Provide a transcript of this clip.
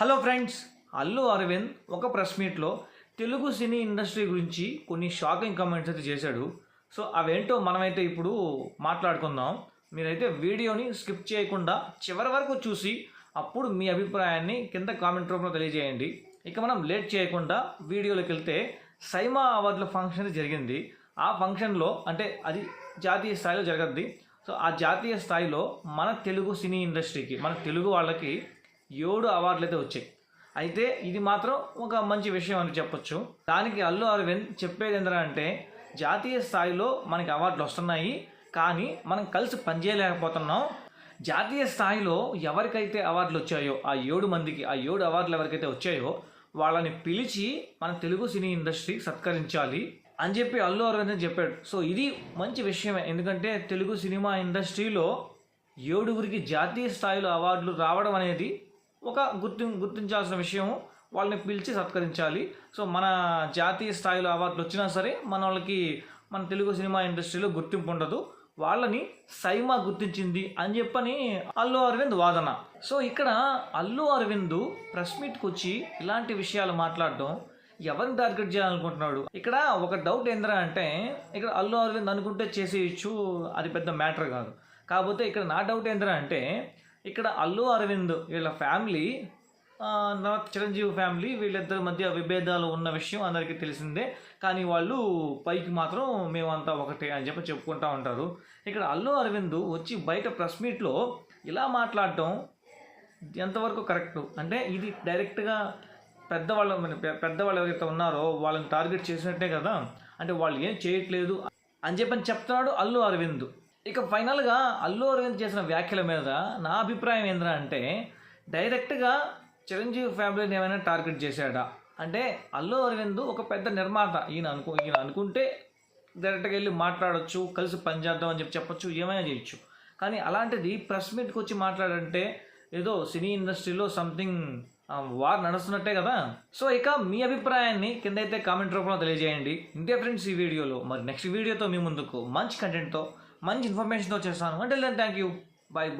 Hello friends Allu Arvind ఒక press మీట్లో Telugu cine industry గురించి కొన్ని షాకింగ్ కామెంట్స్ అయితే చేశాడు. సో అవేంటో మనమైతే ఇప్పుడు మాట్లాడుకుందాం. మీరైతే వీడియోని స్కిప్ చేయకుండా చివరి వరకు చూసి అప్పుడు మీ అభిప్రాయాన్ని కింద కామెంట్ రూపంలో తెలియజేయండి. ఇక మనం లేట్ చేయకుండా వీడియోలోకి వెళ్తే సైమా అవార్డుల ఫంక్షన్ అయితే జరిగింది. ఆ ఫంక్షన్లో అంటే అది జాతీయ స్థాయిలో జరగద్ది. సో ఆ జాతీయ స్థాయిలో మన తెలుగు సినీ ఇండస్ట్రీకి మన తెలుగు వాళ్ళకి ఏడు అవార్డులు అయితే వచ్చాయి. అయితే ఇది మాత్రం ఒక మంచి విషయం అని చెప్పొచ్చు. దానికి అల్లు అరవింద్ చెప్పేది ఏంటంటే జాతీయ స్థాయిలో మనకి అవార్డులు వస్తున్నాయి కానీ మనం కలిసి పనిచేయలేకపోతున్నాం. జాతీయ స్థాయిలో ఎవరికైతే అవార్డులు వచ్చాయో ఆ ఏడు మందికి ఆ ఏడు అవార్డులు ఎవరికైతే వచ్చాయో వాళ్ళని పిలిచి మన తెలుగు సినీ ఇండస్ట్రీ సత్కరించాలి అని చెప్పి అల్లు అరవింద్ చెప్పాడు. సో ఇది మంచి విషయమే ఎందుకంటే తెలుగు సినిమా ఇండస్ట్రీలో ఏడుగురికి జాతీయ స్థాయిలో అవార్డులు రావడం అనేది ఒక గుర్తి గుర్తించాల్సిన విషయం వాళ్ళని పిలిచి సత్కరించాలి. సో మన జాతీయ స్థాయిలో అవార్డులు వచ్చినా సరే మన వాళ్ళకి మన తెలుగు సినిమా ఇండస్ట్రీలో గుర్తింపు ఉండదు. వాళ్ళని సైమా గుర్తించింది అని చెప్పని అల్లు అరవింద్ వాదన. సో ఇక్కడ అల్లు అరవింద్ ప్రెస్ మీట్కి వచ్చి ఇలాంటి విషయాలు మాట్లాడడం ఎవరిని టార్గెట్ చేయాలనుకుంటున్నాడు? ఇక్కడ ఒక డౌట్ ఏంద్రా అంటే ఇక్కడ అల్లు అరవింద్ అనుకుంటే చేసేయచ్చు అది పెద్ద మ్యాటర్ కాదు. కాకపోతే ఇక్కడ నా డౌట్ ఏంద్రా అంటే ఇక్కడ అల్లు అరవింద్ వీళ్ళ ఫ్యామిలీ ఆ, తర్వాత చిరంజీవి ఫ్యామిలీ వీళ్ళిద్దరి మధ్య విభేదాలు ఉన్న విషయం అందరికీ తెలిసిందే. కానీ వాళ్ళు పైకి మాత్రం మేమంతా ఒకటే అని చెప్పి చెప్పుకుంటా ఉంటారు. ఇక్కడ అల్లు అరవింద్ వచ్చి బయట ప్రెస్ మీట్లో ఇలా మాట్లాడటం ఎంతవరకు కరెక్ట్? అంటే ఇది డైరెక్ట్గా పెద్దవాళ్ళ మన పెద్దవాళ్ళు ఎవరైతే ఉన్నారో వాళ్ళని టార్గెట్ చేసినట్టే కదా? అంటే వాళ్ళు ఏం చేయట్లేదు అని చెప్పని చెప్తున్నాడు అల్లు అరవింద్. ఇక ఫైనల్గా అల్లు అరవింద్ చేసిన వ్యాఖ్యల మీద నా అభిప్రాయం ఏంద్రా అంటే డైరెక్ట్గా చిరంజీవి ఫ్యామిలీని ఏమైనా టార్గెట్ చేశాడా? అంటే అల్లు అరవింద్ ఒక పెద్ద నిర్మాత. ఈయన అనుకో ఈయన అనుకుంటే డైరెక్ట్గా వెళ్ళి మాట్లాడొచ్చు కలిసి పనిచేద్దాం అని చెప్పి చెప్పొచ్చు ఏమైనా చేయొచ్చు. కానీ అలాంటిది ప్రెస్ మీట్కి వచ్చి మాట్లాడంటే ఏదో సినీ ఇండస్ట్రీలో సంథింగ్ వార్ నడుస్తున్నట్టే కదా? సో ఇక మీ అభిప్రాయాన్ని కింద అయితే కామెంట్ రూపంలో తెలియజేయండి. ఇంతే ఫ్రెండ్స్ ఈ వీడియోలో. మరి నెక్స్ట్ వీడియోతో మీ ముందుకు మంచి కంటెంట్తో మంచి ఇన్ఫర్మేషన్తో చేస్తాను అంటే థ్యాంక్ యూ బాయ్